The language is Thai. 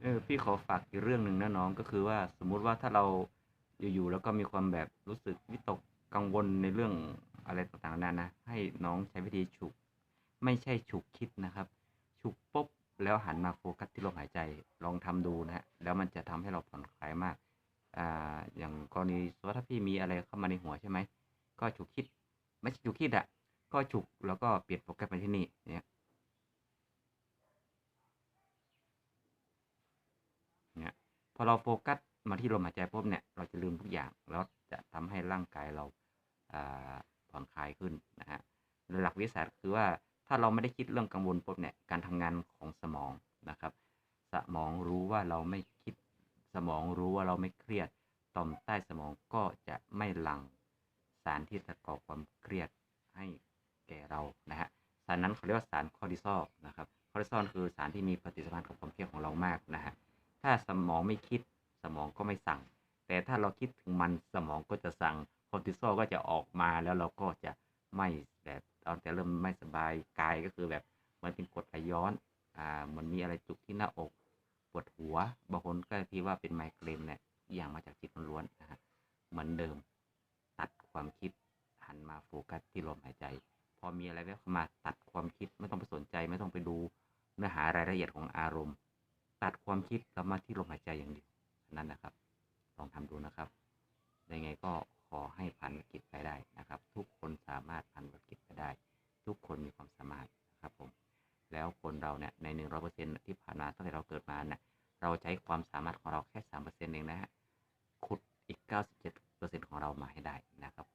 เออพี่ขอฝากอีกเรื่องหนึ่งนะน้องก็คือว่าสมมุติว่าถ้าเราอยู่ๆแล้วก็มีความแบบรู้สึกวิตกกังวลในเรื่องอะไรต่างๆนานานะให้น้องใช้วิธีฉุก ไม่ใช่ฉุกคิดนะครับ ฉุกปุ๊บแล้วหันมาโฟกัสที่ลมหายใจลองทำดูนะฮะแล้วมันจะทำให้เราผ่อนคลายมากอ่าอย่างกรณีสมมติถ้าพี่มีอะไรเข้ามาในหัวใช่ไหมก็ฉุกคิด ไม่ใช่ฉุกคิดอะก็ฉุกแล้วก็เปลี่ยนโฟกัสไปที่นี่เนี่ย เนี่ย พอเราโฟกัสมาที่ลมหายใจปุ๊บเนี่ยเราจะลืมทุกอย่างแล้วจะทำให้ร่างกายเราผ่อนคลายขึ้นนะฮะโดยหลักวิทยาศาสตร์คือว่าถ้าเราไม่ได้คิดเรื่องกังวลปุ๊บเนี่ยการทำงานของสมองนะครับ สมองรู้ว่าเราไม่คิดสมองรู้ว่าเราไม่เครียดต่อมใต้สมองก็จะไม่หลั่งสารที่จะก่อความเครียดให้แก่เรานะฮะสารนั้นเขาเรียกว่าสารคอร์ติซอลนะครับคอร์ติซอลคือสารที่มีปฏิสัมพันธ์กับความเครียดของเรามากนะฮะ ถ้าสมองไม่คิดสมองก็ไม่สั่ง แต่ถ้าเราคิดถึงมันสมองก็จะสั่งคอร์ติซอลก็จะออกมาแล้วเราก็จะไม่แบบตอนจะเริ่มไม่สบายกายก็คือแบบเหมันเป็นกรดไหลย้อนอ่าเหมันมีอะไรจุกที่หน้าอกปวดหัวบางคนก็คิดว่าเป็นไมเกรนเนี่ยอย่างมาจากจิตล้วนๆนะฮะเหมือนเดิม ตัดความคิดหันมาโฟกัสที่ลมหายใจ พอมีอะไรแวบเข้ามาตัดความคิดไม่ต้องไปสนใจไม่ต้องไปดูเนื้อหารายละเอียดของอารมณ์ ตัดความคิดกลับมาที่ลมหายใจอย่างเดียวนั่นนะครับ ลองทำดูนะครับยังไงก็ขอให้ผ่านวิกฤตไปได้นะครับ ทุกคนสามารถผ่านวิกฤตไปได้ ทุกคนมีความสามารถนะครับผมแล้วคนเราเนี่ยในหนึ่งร้อยเปอร์เซ็นที่ผ่านมาตั้งแต่เราเกิดมาเนี่ยเราใช้ความสามารถของเราแค่สามเปอร์เซ็นต์เองนะฮะขุดอีกเก้าสิบเจ็ดเปอร์เซ็นต์ของเรามาให้ได้นะครับ